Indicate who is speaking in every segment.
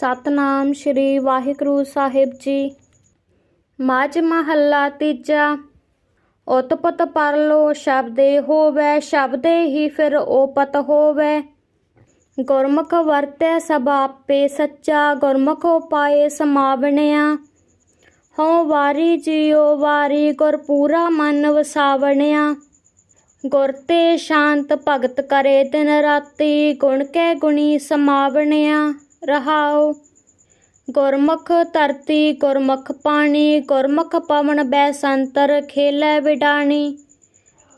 Speaker 1: ਸਤਨਾਮ ਸ੍ਰੀ ਵਾਹਿਗੁਰੂ ਸਾਹਿਬ ਜੀ। ਮਾਝ ਮਹੱਲਾ ਤੀਜਾ, ਉਤਪਤ ਪਰਲੋ ਸ਼ਬਦੇ ਹੋਵੇ, ਸ਼ਬਦੇ ਹੀ ਫਿਰ ਉਪਤ ਹੋਵੇ। ਗੁਰਮੁਖ ਵਰਤੈ ਸਭ ਆਪੇ ਸੱਚਾ, ਗੁਰਮੁਖ ਉਪਾਏ ਸਮਾਵਣਿਆ। ਹਉ ਵਾਰੀ ਜਿਉ ਵਾਰੀ ਗੁਰ ਪੂਰਾ ਮਨ ਵਸਾਵਣਿਆ। ਗੁਰ ਤੇ ਸ਼ਾਂਤ ਭਗਤ ਕਰੇ ਦਿਨ ਰਾਤੀ, ਗੁਣ ਕੈ ਗੁਣੀ ਸਮਾਵਣਿਆ। ਰਹਾਉ ਗੁਰਮੁਖ ਧਰਤੀ, ਗੁਰਮੁਖ ਪਾਣੀ, ਗੁਰਮੁਖ ਪਵਨ ਬੈ ਸੰਤਰ ਖੇਲੇ ਵਿਡਾਣੀ।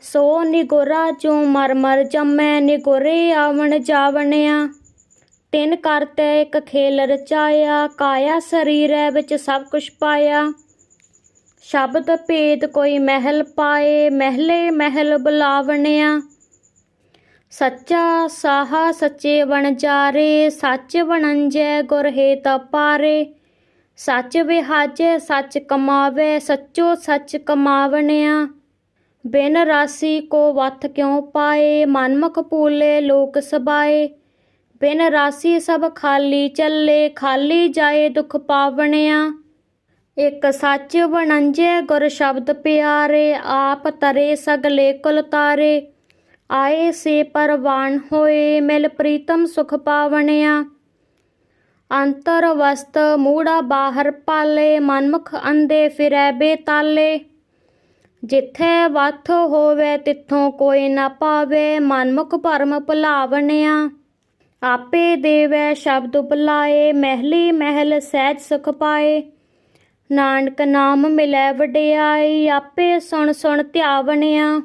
Speaker 1: ਸੋ ਨਿਗੁਰਾ ਚੋਂ ਮਰ ਮਰ ਜੰਮੈ, ਨਿਗੁਰੇ ਆਵਣ ਜਾਵਣਿਆ। ਤਿੰਨ ਕਰਤੇ ਇੱਕ ਖੇਲ ਰਚਾਇਆ, ਕਾਇਆ ਸਰੀਰੈ ਵਿੱਚ ਸਭ ਕੁਛ ਪਾਇਆ। ਸ਼ਬਦ ਭੇਦ ਕੋਈ ਮਹਿਲ ਪਾਏ, ਮਹਿਲੇ ਮਹਿਲ ਬੁਲਾਵਣਿਆ। ਸੱਚਾ ਸਾਹਾ ਸੱਚੇ ਬਣ ਜਾਰੇ, ਸੱਚ ਬਣੰਜੈ ਗੁਰ ਹੇਤ ਪਾਰੇ ਸੱਚ ਵਿਹਾਜੈ, ਸੱਚ ਕਮਾਵੇ, ਸੱਚੋ ਸੱਚ ਕਮਾਵਣਿਆ। ਬਿਨ ਰਾਸੀ ਕੋ ਵਥ ਕਿਉ ਪਾਏ, ਮਨਮੁਖ ਪੂਲੇ ਲੋਕ ਸਬਾਏ। ਬਿਨ ਰਾਸੀ ਸਭ ਖਾਲੀ ਚੱਲੇ, ਖਾਲੀ ਜਾਏ ਦੁਖ ਪਾਵਣਿਆ। ਇੱਕ ਸੱਚ ਬਣੰਜੇ ਗੁਰ ਸ਼ਬਦ ਪਿਆਰੇ, ਆਪ ਤਰੇ ਸਗਲੇ ਕੁਲ ਤਾਰੇ। ਆਏ ਸੇ ਪਰਵਾਨ ਹੋਏ, ਮਿਲ ਪ੍ਰੀਤਮ ਸੁਖ ਪਾਵਣਿਆ। ਅੰਤਰ ਵਸਤ ਮੂੜਾ ਬਾਹਰ ਪਾਲੇ, ਮਨਮੁਖ ਅੰਦੇ ਫਿਰੈ ਬੇਤਾਲੇ। ਜਿੱਥੇ ਵਥ ਹੋਵੇ, ਤਿੱਥੋਂ ਕੋਈ ਨਾ ਪਾਵੇ, ਮਨਮੁਖ ਭਰਮ ਭੁਲਾਵਣਿਆ। ਆਪੇ ਦੇਵੈ ਸ਼ਬਦ ਬੁਲਾਏ, ਮਹਿਲੀ ਮਹਿਲ ਸਹਿਜ ਸੁਖ ਪਾਏ। ਨਾਨਕ ਨਾਮ ਮਿਲੈ ਵਡਿਆਈ, ਆਪੇ ਸੁਣ ਸੁਣ ਧਿਆਵਣਿਆ।